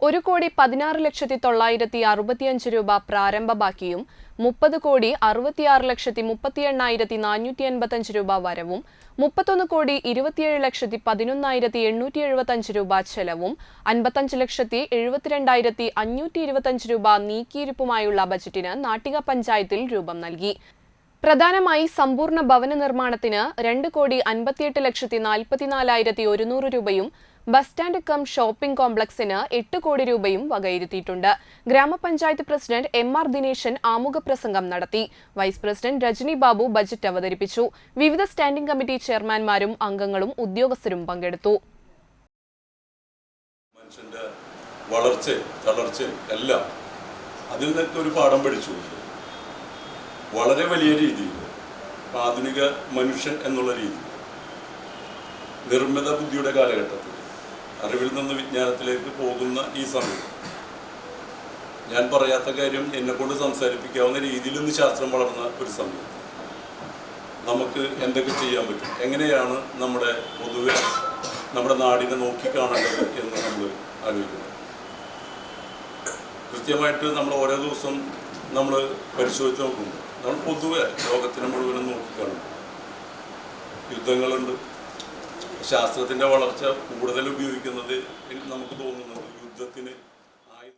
ഒരു കോടി പതിനാറ് ലക്ഷത്തി തൊള്ളായിരത്തി അറുപത്തിയഞ്ച് രൂപ പ്രാരംഭ ബാക്കിയും മുപ്പത് കോടി അറുപത്തിയാറ് ലക്ഷത്തി മുപ്പത്തി എണ്ണായിരത്തി നാനൂറ്റി എൺപത്തഞ്ച് രൂപ വരവും മുപ്പത്തൊന്ന് കോടി ഇരുപത്തിയേഴ് ലക്ഷത്തി പതിനൊന്നായിരത്തി എണ്ണൂറ്റി എഴുപത്തഞ്ച് രൂപ ചെലവും അൻപത്തഞ്ച് ലക്ഷത്തി എഴുപത്തിരണ്ടായിരത്തി അഞ്ഞൂറ്റി ഇരുപത്തഞ്ച് രൂപ നീക്കിയിരിപ്പുമായുള്ള ബജറ്റിന് നാട്ടിക പഞ്ചായത്തിൽ രൂപം നൽകി. പ്രധാനമായി സമ്പൂർണ ഭവന നിർമ്മാണത്തിന് രണ്ട് കോടി അൻപത്തിയെട്ട് ലക്ഷത്തി നാൽപ്പത്തിനാലായിരത്തി ഒരുന്നൂറ് രൂപയും ബസ് സ്റ്റാൻഡ് കം ഷോപ്പിംഗ് കോംപ്ലക്സിന് എട്ട് കോടി രൂപയും വകയിരുത്തിയിട്ടുണ്ട്. ഗ്രാമപഞ്ചായത്ത് പ്രസിഡന്റ് എം ആർ ദിനേശൻ ആമുഖ പ്രസംഗം നടത്തി. Vice president Rajani Babu budget അവതരിപ്പിച്ചു. വിവിധ സ്റ്റാൻഡിംഗ് കമ്മിറ്റി ചെയർമാൻമാരും അംഗങ്ങളും ഉദ്യോഗസ്ഥരും പങ്കെടുത്തു. മനുഷ്യന്റെ വളർച്ച തളർച്ച എല്ലാം അതിൽ നിന്നൊക്കെ ഒരു പാഠം പഠിച്ചു. വളരെ വലിയ രീതിയിൽ ആധുനിക മനുഷ്യൻ എന്നുള്ള രീതി നിർമ്മിത ബുദ്ധിയുടെ കാലഘട്ടത്തിൽ അറിവിൽ നിന്ന് വിജ്ഞാനത്തിലേക്ക് പോകുന്ന ഈ സമയം. ഞാൻ പറയാത്ത കാര്യം എന്നെ കൊണ്ട് സംസാരിപ്പിക്കാവുന്ന രീതിയിൽ ശാസ്ത്രം വളർന്ന ഒരു സമയത്ത് നമുക്ക് എന്തൊക്കെ ചെയ്യാൻ പറ്റും? എങ്ങനെയാണ് നമ്മുടെ പൊതുവെ നമ്മുടെ നാടിനെ നോക്കിക്കാണേണ്ടത് എന്ന് നമ്മൾ ആലോചിക്കുന്നത് കൃത്യമായിട്ട് നമ്മൾ ഓരോ ദിവസം നമ്മൾ പരിശോധിച്ച് നോക്കുമ്പോൾ നമ്മൾ പൊതുവെ ലോകത്തിനെ മുഴുവനും നോക്കിക്കാണും. യുദ്ധങ്ങളുണ്ട്. ശാസ്ത്രത്തിന്റെ വളർച്ച കൂടുതൽ ഉപയോഗിക്കുന്നത് നമുക്ക് തോന്നുന്നത് യുദ്ധത്തിന്